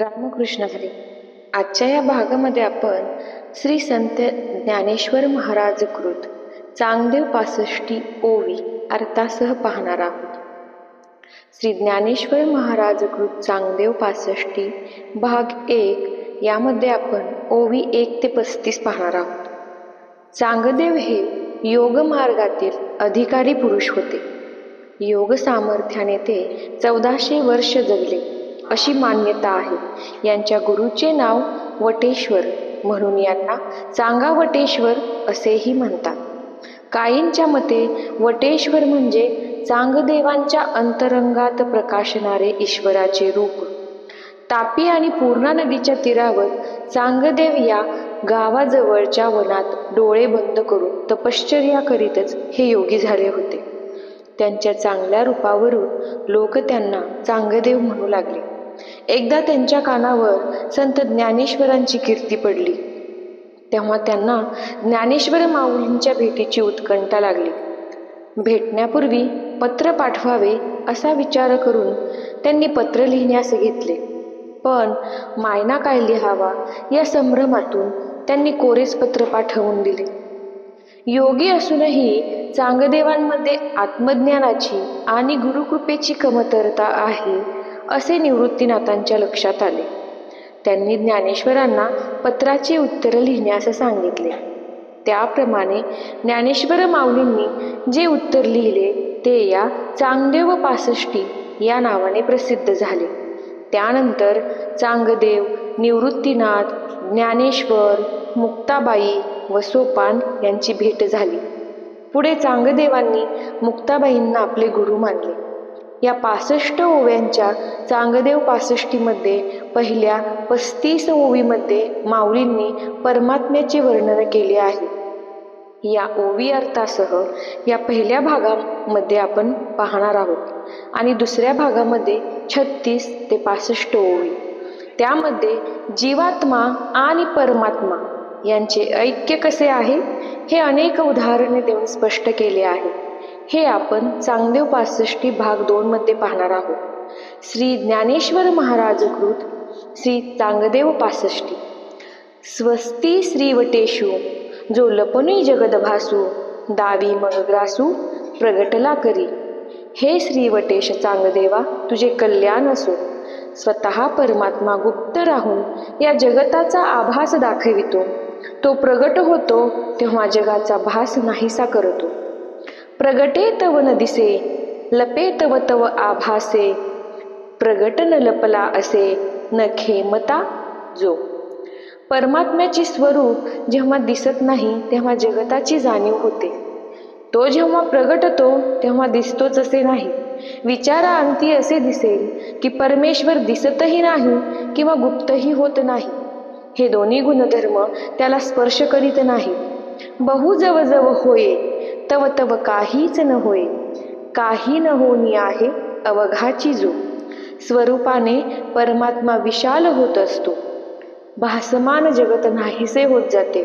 रामकृष्ण हरी. आजच्या या भागामध्ये आपण श्री संत ज्ञानेश्वर महाराज कृत चांगदेव पासष्टी ओवी अर्थासह पाहणार आहोत. श्री ज्ञानेश्वर महाराज कृत चांगदेव पासष्टी भाग एक यामध्ये आपण ओवी एक ते पस्तीस पाहणार आहोत. चांगदेव हे योग मार्गातील अधिकारी पुरुष होते. योग सामर्थ्याने ते चौदाशे वर्ष जगले. अशी मान्यता आहे. यांच्या गुरुचे नाव वटेश्वर म्हणून यांना चांगा वटेश्वर असेही म्हणतात. काहींच्या मते वटेश्वर म्हणजे चांगदेवांच्या अंतरंगात प्रकाशणारे ईश्वराचे रूप. तापी आणि पूर्णा नदीच्या तीरावर चांगदेव या गावाजवळच्या वनात डोळे बंद करून तपश्चर्या करीतच हे योगी झाले होते. त्यांच्या चांगल्या रूपावरून लोक त्यांना चांगदेव म्हणू लागले. एकदा त्यांच्या कानावर संत ज्ञानेश्वरांची कीर्ती पडली. तेव्हा त्यांना ज्ञानेश्वर माऊलींच्या भेटीची उत्कंठा लागली. भेटण्यापूर्वी पत्र पाठवावे असा विचार करून त्यांनी पत्र लिहिण्यास घेतले. पण मायना काय लिहावा या संभ्रमातून त्यांनी कोरेच पत्र पाठवून दिले. योगी असूनही चांगदेवांमध्ये आत्मज्ञानाची आणि गुरुकृपेची कमतरता आहे असे निवृत्तीनाथांच्या लक्षात आले. त्यांनी ज्ञानेश्वरांना पत्राचे उत्तरं लिहिण्यास सांगितले. त्याप्रमाणे ज्ञानेश्वर माऊलींनी जे उत्तर लिहिले ते या चांगदेव पासष्टी या नावाने प्रसिद्ध झाले. त्यानंतर चांगदेव निवृत्तीनाथ ज्ञानेश्वर मुक्ताबाई व सोपान यांची भेट झाली. पुढे चांगदेवांनी मुक्ताबाईंना आपले गुरु मानले. या पासष्ट ओव्यांच्या चांगदेव पासष्टीमध्ये पहिल्या पस्तीस ओवीमध्ये माऊलींनी परमात्म्याचे वर्णन केले आहे. या ओवी अर्थासह या पहिल्या भागामध्ये आपण पाहणार आहोत. आणि दुसऱ्या भागामध्ये छत्तीस ते पासष्ट ओवी. त्यामध्ये जीवात्मा आणि परमात्मा यांचे ऐक्य कसे आहे? हे अनेक उदाहरणे देऊन स्पष्ट केले आहे. हे आपण चांगदेव पासष्टी भाग दोनमध्ये पाहणार आहोत. श्री ज्ञानेश्वर महाराज कृत श्री चांगदेव पासष्टी. स्वस्ती श्रीवटेशू जो लपनी जगदभासू दावी मगग्रासू प्रगटला करी. हे श्रीवटेश चांगदेवा तुझे कल्याण असो. स्वतः परमात्मा गुप्त राहून या जगताचा आभास दाखवितो. तो प्रगट होतो तेव्हा जगाचा भास नाहीसा करतो. प्रगटे तव न दिसे लपे तव तव आभासे. प्रगट न लपला असे न खेमता जो. परमात्म्याचे स्वरूप जेव्हा दिसत नाही तेव्हा जगताची जाणीव होते. तो जेव्हा प्रगटतो तेव्हा दिसतोच असे नाही. विचारा अंती असे दिसेल की परमेश्वर दिसतही नाही किंवा गुप्तही होत नाही. हे दोन्ही गुणधर्म त्याला स्पर्श करीत नाही. बहु होये तव तव काहीच न होय. काही न होनी आहे अवघाची जो. स्वरूपाने परमात्मा विशाल होत असतो. भासमान जगत नाहीसे होत जाते.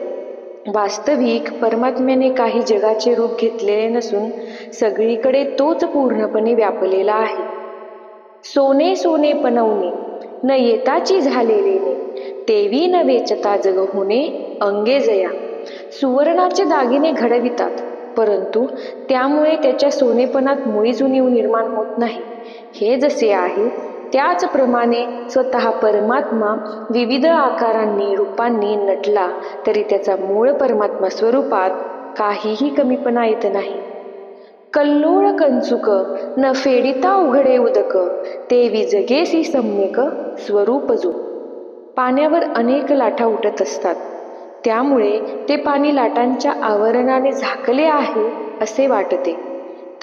वास्तविक परमात्म्याने काही जगाचे रूप घेतलेले नसून सगळीकडे तोच पूर्णपणे व्यापलेला आहे. सोने सोने पनवणे न येताची झालेले तेवी न वेचता जग होणे अंगे जया. सुवर्णाचे दागिने घडवितात. परंतु त्यामुळे त्याच्या सोनेपणात मुळी जुनीव निर्माण होत नाही. हे जसे आहे त्याचप्रमाणे स्वतः परमात्मा विविध आकारांनी रूपांनी नटला तरी त्याचा मूळ परमात्मा स्वरूपात काहीही कमीपणा येत नाही. कल्लोळ कंचुक न फेडिता उघडे उदक ते विजगेसी सम्यक स्वरूप जो. पाण्यावर अनेक लाटा उठत असतात. त्यामुळे ते पाणी लाटांच्या आवरणाने झाकले आहे असे वाटते.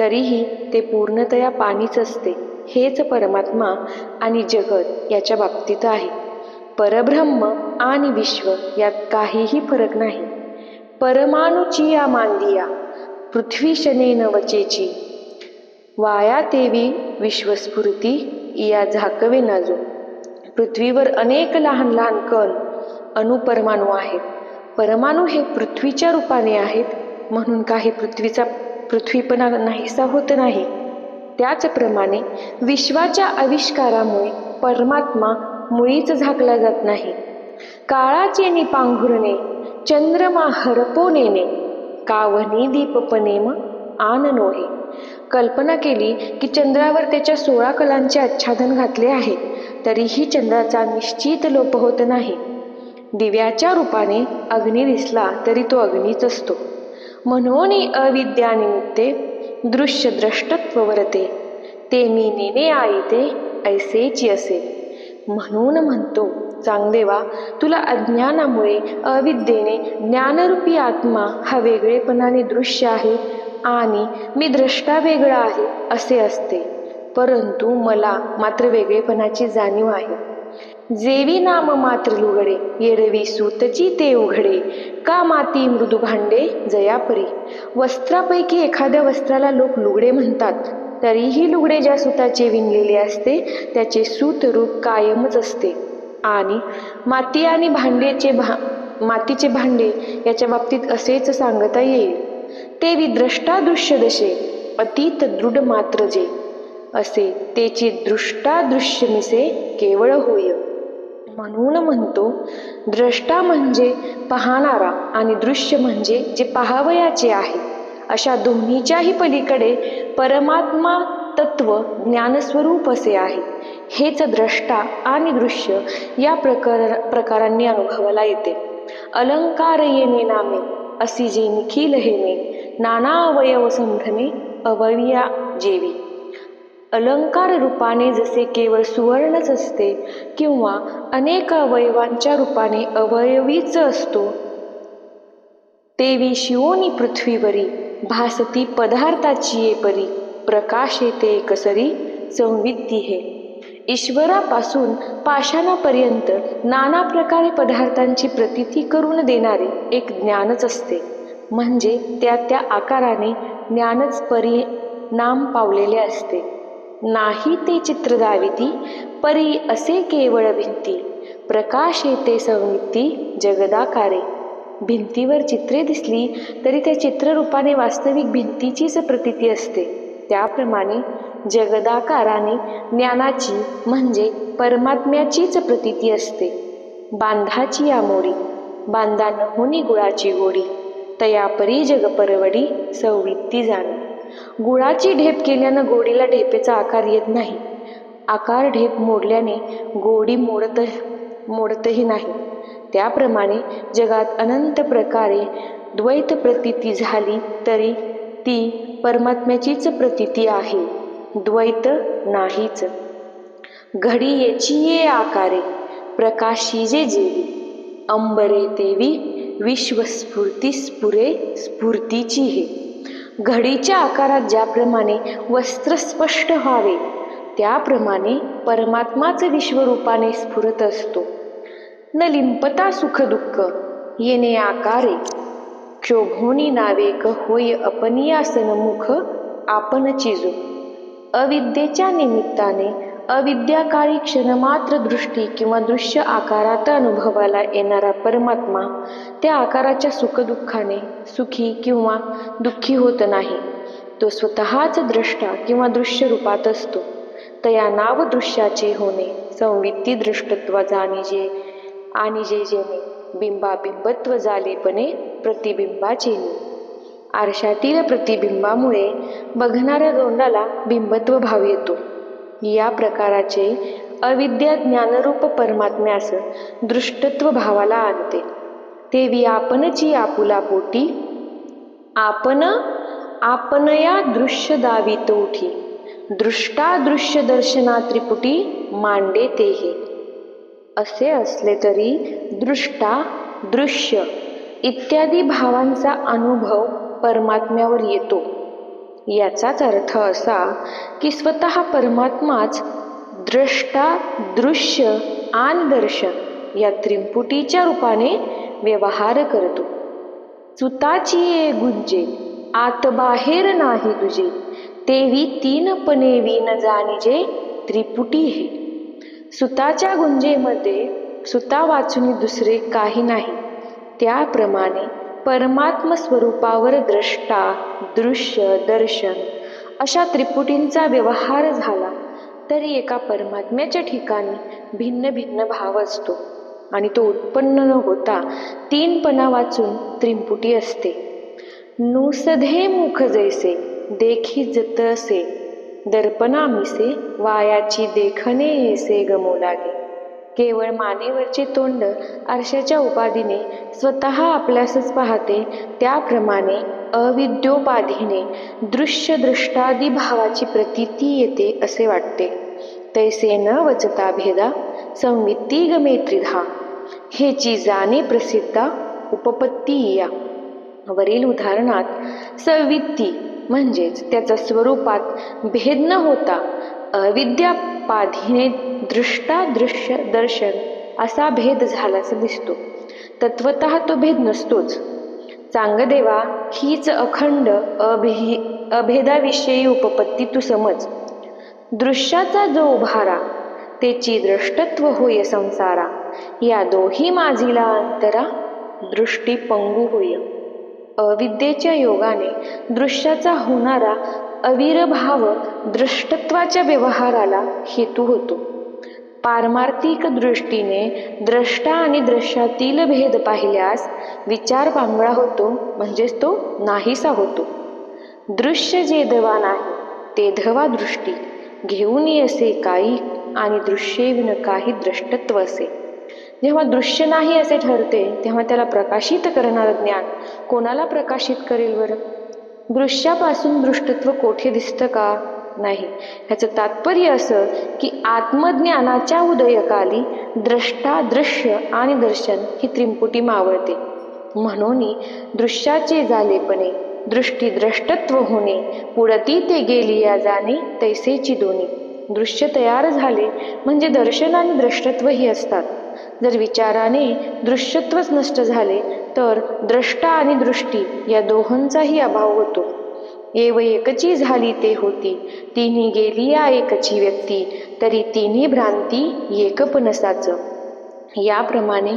तरीही ते पूर्णतया पाणीच असते हेच परमात्मा आणि जगत याच्या बाबतीत आहे. परब्रह्म आणि विश्व यात काहीही फरक नाही. परमाणुची या मांदिया पृथ्वी शनेन वचेची वाया तेवी विश्वस्फूर्ती या झाकवे नाजो पृथ्वीवर अनेक लहान लहान कण अणुपरमाणू आहेत. परमाणू हे पृथ्वीच्या रूपाने आहेत म्हणून काही पृथ्वीचा पृथ्वीपणा नाहीसा होत नाही. त्याचप्रमाणे विश्वाच्या आविष्कारामुळे परमात्मा मुळीच झाकला जात नाही. काळाचे निपांघुरणे चंद्रमा हरपोनेने कावनी दीपपनेम आन नोहे. कल्पना केली की चंद्रावर त्याच्या सोळा कलांचे आच्छादन घातले आहे तरीही चंद्राचा निश्चित लोप होत नाही. दिव्याच्या रूपाने अग्नी दिसला तरी तो अग्नीच असतो. म्हणून अविद्यानिमित्ते दृश्य द्रष्टत्व वरते. ते मी नेणे आईते ऐसेची असे. म्हणून म्हणतो चांगदेवा तुला अज्ञानामुळे अविद्येने ज्ञानरूपी आत्मा हा वेगळेपणाने दृश्य आहे आणि मी द्रष्टा वेगळा आहे असे असते. परंतु मला मात्र वेगळेपणाची जाणीव आहे. जेवी नाम मात्र लुगडे येरवी सूतची ते उघडे. का माती मृदू भांडे? जयापरी वस्त्रापैकी एखाद्या वस्त्राला लोक लुगडे म्हणतात. तरीही लुगडे ज्या सुताचे विणलेले असते त्याचे सूत रूप कायमच असते. आणि माती आणि भांडेचे भा मातीचे भांडे याच्या बाबतीत असेच सांगता येईल. ते विद्रष्टा दृश्य दशे अतीत दृढ मात्र जे. असे तेची दृष्टा दृश्य मिसे केवळ होय. म्हणून म्हणतो द्रष्टा म्हणजे पाहणारा आणि दृश्य म्हणजे जे पाहावयाचे आहे. अशा दोन्हीच्याही पलीकडे परमात्मा तत्व ज्ञानस्वरूप असे आहे. हेच द्रष्टा आणि दृश्य या प्रकार प्रकारांनी अनुभवाला येते. अलंकार येणे नामे असी जे निखिल हेने नाना अवयव संभ्रमे अवयया जेवी. अलंकार रूपाने जसे केवळ सुवर्णच असते किंवा अनेक अवयवांच्या रूपाने अवयवीच असतो तेवी शिवोनी पृथ्वीवरी भासती पदार्थाची ये परी प्रकाश येते एकसरी संविद्धी हे. ईश्वरापासून पाषाणापर्यंत नाना प्रकारे पदार्थांची प्रतीती करून देणारे एक ज्ञानच असते. म्हणजे त्या त्या आकाराने ज्ञानच परिणाम पावलेले असते. नाही ते चित्र दाविती परी असे केवळ भिंती. प्रकाश येते संवित्ती जगदाकारे. भिंतीवर चित्रे दिसली तरी त्या चित्ररूपाने वास्तविक भिंतीचीच प्रतीती असते. त्याप्रमाणे जगदाकाराने ज्ञानाची म्हणजे परमात्म्याचीच प्रतीती असते. बांधाची आमोरी बांधा नहुनी गुळाची गोडी तया परी जग परवडी सौवित्ती जाण गुळाची ढेप केल्यानं गोडीला ढेपेचा आकार येत नाही. आकार ढेप मोडल्याने गोडी मोडत मोडतही नाही. त्याप्रमाणे जगात अनंत प्रकारे द्वैत प्रतीती झाली तरी ती परमात्म्याचीच प्रतीती आहे. द्वैत नाहीच. घडी येची ये आकारे प्रकाशी जे जेवी. अंबरे देवी विश्वस्फूर्ती स्फुरे स्फूर्तीची हे. घडीच्या आकारात ज्याप्रमाणे वस्त्र स्पष्ट व्हावे त्याप्रमाणे परमात्माचे विश्वरूपाने स्फुरत असतो. न लिंपता सुखदुःख येणे आकारे. क्षोभोनी नावेक होय अपनियासनमुख आपण चिजू अविद्येच्या निमित्ताने अविद्याकाळी क्षणमात्र दृष्टी किंवा दृश्य आकारात अनुभवाला येणारा परमात्मा त्या आकाराच्या सुखदुःखाने सुखी किंवा दुःखी होत नाही. तो स्वतःच द्रष्टा किंवा दृश्य रूपात असतो. तया नाव दृश्याचे होणे संवित्ती दृष्टत्व जाणीजे आणि जे जेणे बिंबाबिंबत्व झालेपणे प्रतिबिंबाचे. आरशातील प्रतिबिंबामुळे बघणाऱ्या तोंडाला बिंबत्व भाव येतो. या प्रकाराचे अविद्या ज्ञानरूप परमात्म्यास दृष्टत्व भावाला आणते. तेवी आपणची आपुला पोटी आपण आपणया दृश्य दावित उठी. दृष्टा दृश्य दर्शना त्रिपुटी मांडे ते हे असे असले तरी दृष्टा दृश्य इत्यादी भावांचा अनुभव परमात्म्यावर येतो. याचाच अर्थ असा की स्वतः परमात्माच द्रष्टा दृश्य आणि दर्शन या त्रिंपुटीच्या रूपाने व्यवहार करतो. सुताची ये गुंजे आत बाहेर नाही तुझे तेवी तीन पणे विन जाणीजे त्रिपुटी हे. सुताच्या गुंजेमध्ये सुता वाचून दुसरे काही नाही. त्याप्रमाणे परमात्म स्वरूपावर द्रष्टा दृश्य दर्शन अशा त्रिपुटींचा व्यवहार झाला तरी एका परमात्म्याच्या ठिकाणी भिन्न भिन्न भाव असतो आणि तो उत्पन्न न होता तीनपणा वाचून त्रिंपुटी असते. नुसधे मुख जैसे देखी जतसे दर्पणा मिसे वायाची देखणे येसे गमो लागे. केवळ मानेवरचे तोंड आरशाच्या उपाधीने स्वतः आपल्यासच पाहते त्याप्रमाणे अविद्योपाधीने दृश्य दृष्टादी भावाची प्रतीती येते असे वाटते. तैसे न वचता भेदा संवित्ती गमे त्रिधा हेची जाणे प्रसिद्धा उपपत्ती या वरील उदाहरणात सवित्ती म्हणजेच त्याचा स्वरूपात भेद न होता अविद्यापाधीने दृष्टादृश्य दर्शन असा भेद झाल्याचा दिसतो. तत्वत तो भेद नसतोच. चांगदेवा हीच अखंड अभि अभेदाविषयी उपपत्ती तू समज. दृश्याचा जो उभारा तेची द्रष्टत्व होय संसारा. या दोही माझीला अंतरा दृष्टी पंगू होय. अविद्येच्या योगाने दृश्याचा होणारा अविरभाव दृष्टत्वाच्या व्यवहाराला हेतू होतो. पारमार्थिक दृष्टीने द्रष्टा आणि दृश्यातील भेद पाहिल्यास विचार पांगळा होतो म्हणजेच तो नाहीसा होतो. दृश्य जे धवा नाही ते धवा दृष्टी. घेऊन असे काही आणि दृश्ये विन काही द्रष्टत्व असे. जेव्हा दृश्य नाही असे ठरते तेव्हा त्याला प्रकाशित करणारं ज्ञान कोणाला प्रकाशित करेल बरं? दृश्यापासून दृष्टत्व कोठे दिसतं का? नाही. ह्याचं तात्पर्य असं की आत्मज्ञानाच्या उदयकाली द्रष्टा दृश्य आणि दर्शन ही त्रिंपुटी मावळते. म्हणून दृश्याचे झालेपणे दृष्टी द्रष्टत्व होणे पुढती ते गेली या जाणे तैसेची दोन्ही दृश्य तयार झाले म्हणजे दर्शन आणि द्रष्टत्व ही असतात. जर विचाराने दृश्यत्वच नष्ट झाले तर द्रष्टा आणि दृष्टी या दोहोंचाही अभाव होतो. एव एकची झाली ते होती. तिन्ही गेली या एकची व्यक्ती तरी तिन्ही भ्रांती एकपणसाच याप्रमाणे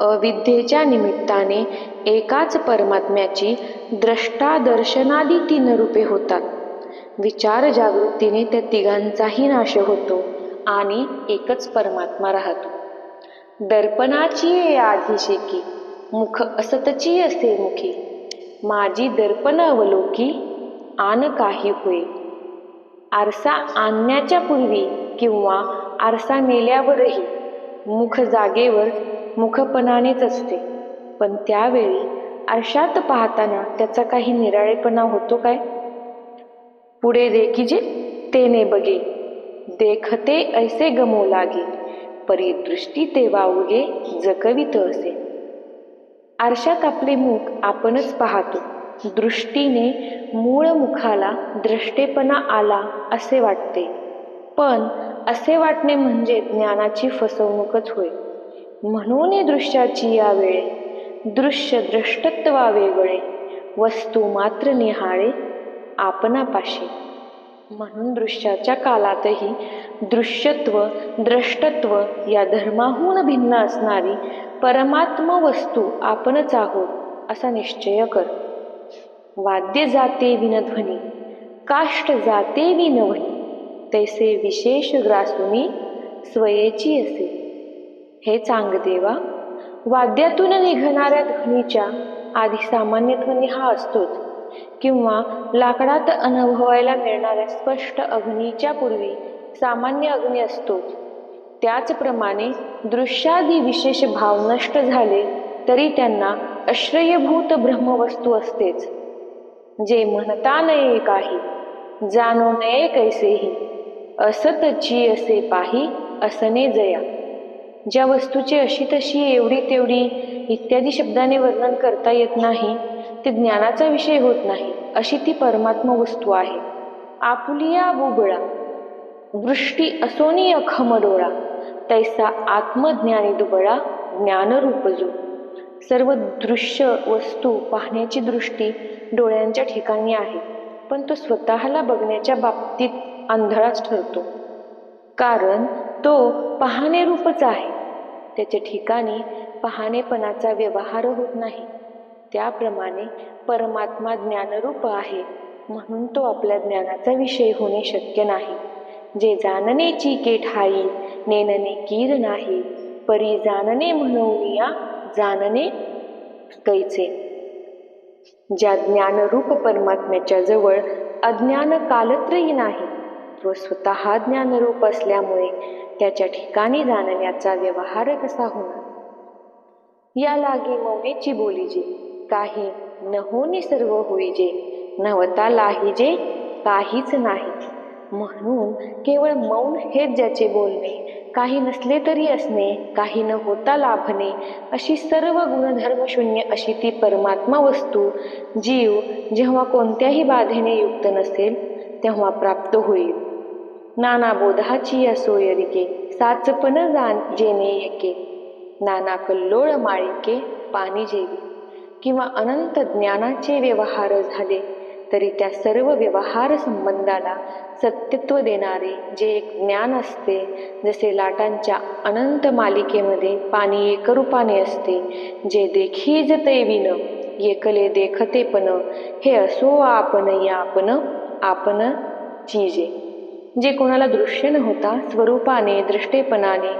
अविद्येच्या निमित्ताने एकाच परमात्म्याची द्रष्टा दर्शनादी तीन रूपे होतात. विचार जागृतीने त्या तिघांचाही नाश होतो आणि एकच परमात्मा राहतो. दर्पणाची आधीशेकी मुख असतची असे मुखी. माझी दर्पण अवलोकी आन काही होय. आरसा आणण्याच्या पूर्वी किंवा आरसा नेल्यावरही मुख जागेवर मुखपणानेच असते. पण त्यावेळी आरशात पाहताना त्याचा काही निराळेपणा होतो काय? पुढे देखीजे तेने बघे. देखते ऐसे गमो लागे. परी दृष्टी ते वावगे जगवित असे. आरशात आपले मुख आपणच पाहतो. दृष्टीने मूळ मुखाला द्रष्टेपणा आला असे वाटते. पण असे वाटणे म्हणजे ज्ञानाची फसवणूकच होय. म्हणून दृश्याची यावेळे दृश्य द्रष्टत्वा वेगळे वस्तू मात्र निहाळे आपणापाशी. म्हणून दृश्याच्या कालातही दृश्यत्व द्रष्टत्व या धर्माहून भिन्न असणारी परमात्म वस्तू आपणच आहोत असा निश्चय कर. वाद्य जाते विनध्वनी काष्ट जाते विनवणी तैसे विशेष ग्रासुनी स्वयेची असे. हे चांगदेवा वाद्यातून निघणाऱ्या ध्वनीच्या आधी सामान्य ध्वनी हा असतोच किंवा लाकडात अनुभवायला मिळणाऱ्या स्पष्ट अग्नीच्या पूर्वी सामान्य अग्नी असतोच. त्याचप्रमाणे दृश्यादी विशेष भाव नष्ट झाले तरी त्यांना आश्रयभूत ब्रह्मवस्तू असतेच. जे म्हणता नये काही जाणू नये कैसेही. असतची असे पाही असने जया. ज्या वस्तूची अशी तशी एवढी तेवढी इत्यादी शब्दाने वर्णन करता येत नाही ते ज्ञानाचा विषय होत नाही अशी ती परमात्मा वस्तू आहे. आपुलिया बुबळा. दृष्टी असोनी अखम डोळा तैसा आत्मज्ञानी दुबळा ज्ञानरूपजू सर्व दृश्य वस्तू पाहण्याची दृष्टी डोळ्यांच्या ठिकाणी आहे. पण तो स्वतःला बघण्याच्या बाबतीत आंधळाच ठरतो. कारण तो पाहणे रूपच आहे. त्याच्या ठिकाणी पाहणेपणाचा व्यवहार होत नाही. त्याप्रमाणे परमात्मा ज्ञानरूप आहे म्हणून तो आपल्या ज्ञानाचा विषय होणे शक्य नाही. जे जाणनेची के ठाई नेनने कीर नाही. परी जाणणे म्हणूया जाणणे कैचे. ज्या ज्ञानरूप परमात्म्याच्या जवळ अज्ञान कालत्रही नाही व स्वतः ज्ञानरूप असल्यामुळे त्याच्या ठिकाणी जाणण्याचा व्यवहार कसा होणार? या लागे मौनेची बोलीजे काही न होणे सर्व होईजे नवता लाहिजे काहीच नाही. म्हणून केवळ मौन हेच ज्याचे बोलणे. काही नसले तरी असणे काही न होता लाभणे. अशी सर्व गुणधर्म शून्य अशी ती परमात्मा वस्तू. जीव जेव्हा कोणत्याही बाधेने युक्त नसेल तेव्हा प्राप्त होईल. नाना बोधाची या सोयरिके साचपण जाण जेणे येके. नाना कल्लोळ माळिके पाणी जेवी. किंवा अनंत ज्ञानाचे व्यवहार झाले तरी त्या सर्व व्यवहार संबंधाला सत्यत्व देणारे जे एक ज्ञान असते जसे लाटांच्या अनंत मालिकेमध्ये पाणी एकरूपाने असते जे देखीज विन एकले देखतेपण हे असो आपण या आपण आपण चीजे. जे कोणाला दृश्य न होता स्वरूपाने दृष्टेपणाने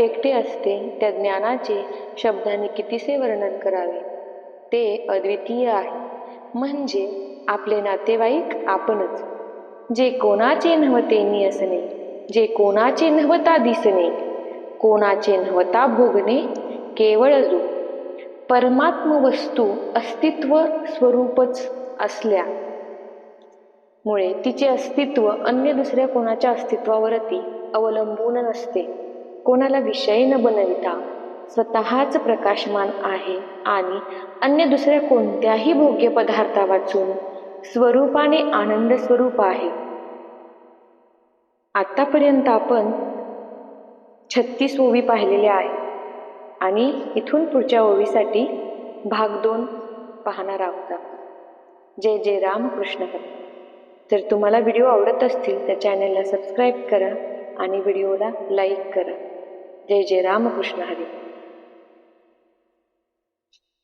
एकटे असते त्या ज्ञानाचे शब्दाने कितीसे वर्णन करावे? ते अद्वितीय आहे. म्हणजे आपले नातेवाईक आपणच. जे कोणाचे नव्हते असणे जे कोणाचे नव्हता दिसणे कोणाचे नव्हता भोगणे केवळ जो परमात्म वस्तू अस्तित्व स्वरूपच असल्या. मुळे तिचे अस्तित्व अन्य दुसऱ्या कोणाच्या अस्तित्वावरती अवलंबून नसते. कोणाला विषय न बनविता स्वतःच प्रकाशमान आहे आणि अन्य दुसऱ्या कोणत्याही भोग्य पदार्था वाचून स्वरूपाने आनंद स्वरूप आहे. आत्तापर्यंत आपण छत्तीस ओवी पाहिलेल्या आहे. आणि इथून पुढच्या ओवीसाठी भाग दोन पाहणार आहोत आपण. जय जय रामकृष्ण हरी. जर तुम्हाला व्हिडिओ आवडत असतील तर चॅनलला सबस्क्राईब करा आणि व्हिडिओला लाईक करा. जय जय रामकृष्ण हरी.